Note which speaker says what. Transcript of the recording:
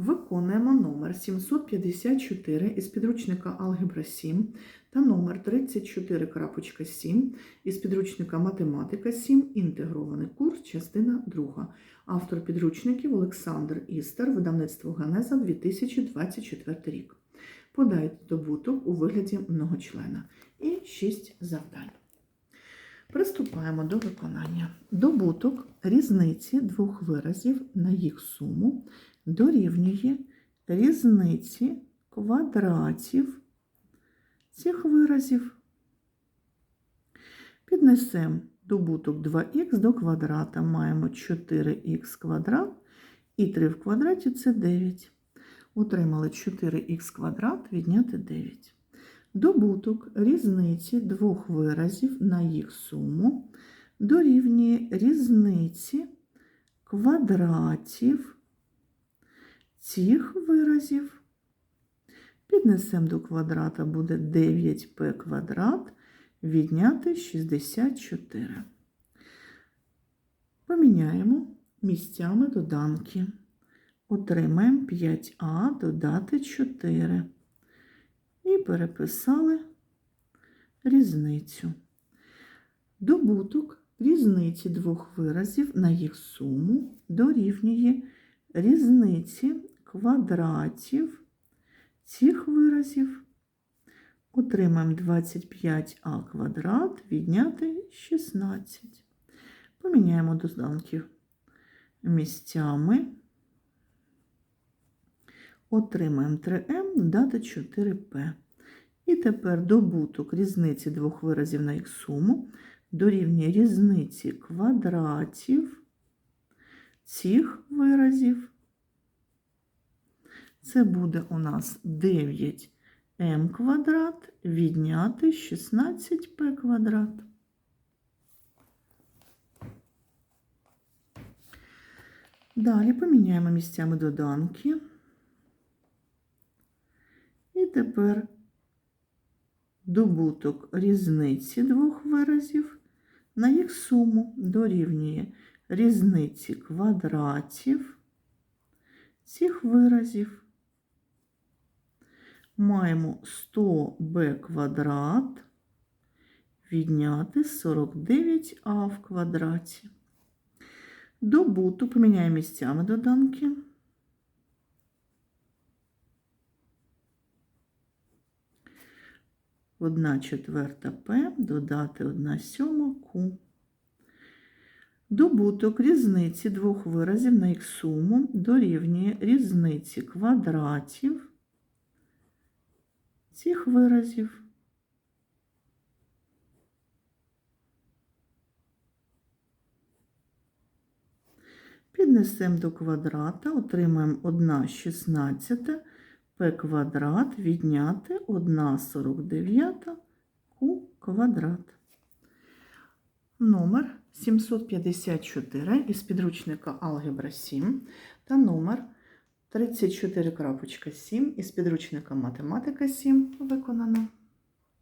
Speaker 1: Виконуємо номер 754 із підручника Алгебра 7 та номер 34.7 із підручника Математика 7. Інтегрований курс, частина 2. Автор підручників Олександр Істер, видавництво Ганеза 2024 рік. Подайте добуток у вигляді многочлена. І 6 завдань. Приступаємо до виконання. Добуток різниці двох виразів на їх суму дорівнює різниці квадратів цих виразів. Піднесемо добуток 2х до квадрата. Маємо 4х квадрат і 3 в квадраті це 9. Отримали 4х квадрат відняти 9. Добуток різниці двох виразів на їх суму дорівнює різниці квадратів цих виразів. Піднесемо до квадрата буде 9p квадрат відняти 64. Поміняємо місцями доданки. Отримаємо 5а додати 4 і переписали різницю. Добуток різниці двох виразів на їх суму дорівнює різниці квадратів цих виразів. Отримаємо 25а квадрат відняти 16. Поміняємо доданки місцями. Отримаємо 3m додати 4p. І тепер добуток різниці двох виразів на їх суму дорівнює різниці квадратів цих виразів. Це буде у нас 9m квадрат відняти 16p квадрат. Далі поміняємо місцями доданки. Тепер добуток різниці двох виразів на їх суму дорівнює різниці квадратів цих виразів. Маємо 100b квадрат відняти 49а в квадраті. Добуток поміняємо місцями доданки. Одна четверта П додати 1 сьома Q. Добуток різниці двох виразів на їх суму дорівнює різниці квадратів цих виразів. Піднесемо до квадрата, отримаємо 1 шістнадцята p квадрат відняти 1 49 q квадрат. Номер 754 із підручника Алгебра 7 та номер 34.7 із підручника Математика 7 виконано.